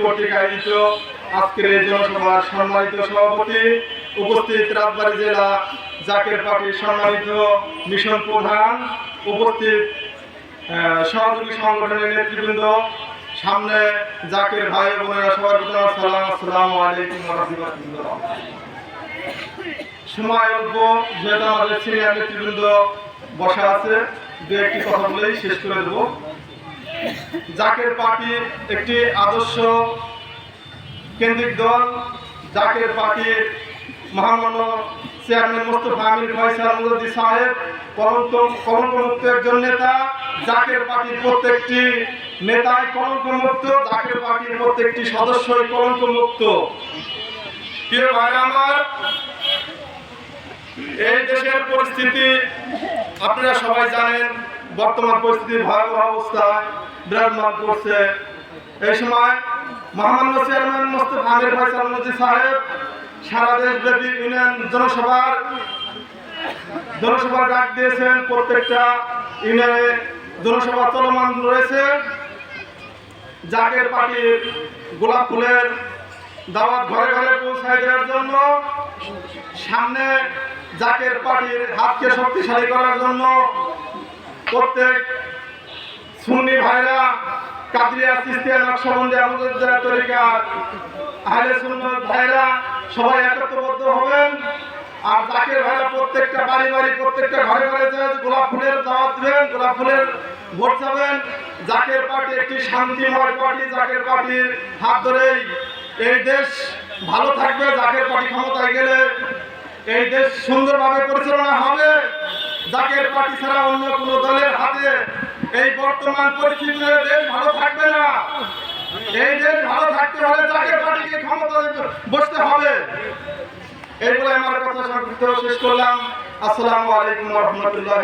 কর্তৃক আয়োজিত আজকের এই জনসভার সম্মানিত সভাপতি উপস্থিত জেলা জাকের সম্মানিত মিশন প্রধান উপস্থিত সহযোগী সংগঠনের নেতৃবৃন্দ, সামনে জাকের ভাই বোনেরা সবার প্রতি আমার সালাম, আসসালামু আলাইকুম সময় যেহেতু আমাদের সিনিয়র নেতৃবৃন্দ বসা আছে দু একটি কথা বলেই শেষ করে দেব। জাকের পার্টি একটি আদর্শ কেন্দ্রিক দল। জাকের পার্টির মহামান্য চেয়ারম্যান মোস্তফা আমির ফয়সাল মুরদি সাহেব, কলঙ্ক কলঙ্কমুক্ত একজন নেতা। জাকের পার্টির প্রত্যেকটি নেতাই কলঙ্কমুক্ত, জাকের পার্টির প্রত্যেকটি সদস্যই কলঙ্কমুক্ত। প্রিয় ভাইরা আমার, এই দেশের পরিস্থিতি আপনারা সবাই জানেন বর্তমান পরিস্থিতি, ভয়াবহ অবস্থায় বিরাজমান করছে এই সময় মহামান্য চেয়ারম্যান মোস্তফা আমির ফয়সাল মুজি সাহেব, সারা দেশব্যাপী ইউনিয়ন জনসভার জনসভার ডাক দিয়েছেন। প্রত্যেকটা ইউনিয়নে জনসভা চলমান রয়েছে। জাগের পার্টির গোলাপ ফুলের দাওয়াত ঘরে ঘরে পৌঁছায় দেওয়ার জন্য, সামনে জাকের পার্টির হাতকে শক্তিশালী করার জন্য প্রত্যেক সুন্নি ভাইরা কাদরিয়া সিস্তিয়া আমাদের তরিকার আহলে সুন্নত ভাইরা সবাই একত্রবদ্ধ হবেন। আর জাকের ভাইরা প্রত্যেকটা বাড়ি বাড়ি, প্রত্যেকটা ঘরে ঘরে যে গোলাপ ফুলের দাওয়াত দেবেন, গোলাপ ফুলের ভোট যাবেন জাকের পার্টি একটি শান্তিময় পার্টি, জাকের পার্টির হাত ধরেই এই দেশ ভালো থাকবে। জাকের পার্টি ক্ষমতায় গেলে এই দেশ সুন্দরভাবে পরিচালনা হবে। জাকের পার্টি ছাড়া অন্য কোনো দলের হাতে এই বর্তমান পরিস্থিতিতে দেশ ভালো থাকবে না। এই দেশ ভালো থাকতে হলে জাকের পার্টিকে ক্ষমতা বসতে হবে। বলে আমার কথা সংক্ষিপ্ত শেষ করলাম। আসসালামু আলাইকুম রহমতুল্লাহ